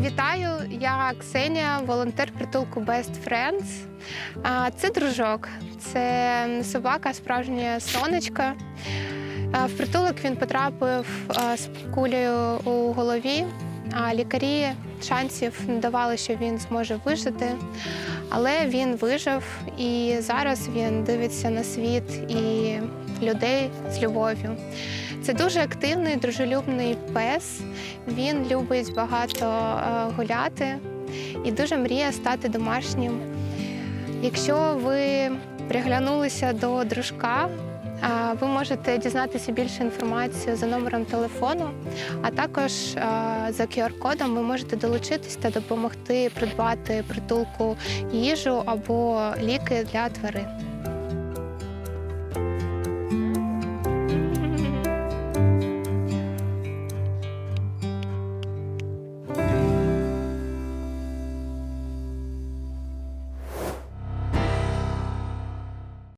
Вітаю, я Ксенія, волонтер притулку Best Friends. Це дружок, це собака, справжнє сонечка. В притулок він потрапив з кулею у голові, а лікарі шансів не давали, що він зможе вижити. Але він вижив і зараз він дивиться на світ і людей з любов'ю. Це дуже активний, дружелюбний пес. Він любить багато е, гуляти і дуже мріє стати домашнім. Якщо ви приглянулися до дружка, ви можете дізнатися більше інформації за номером телефону, а також за QR-кодом ви можете долучитись та допомогти придбати притулку їжу або ліки для тварин.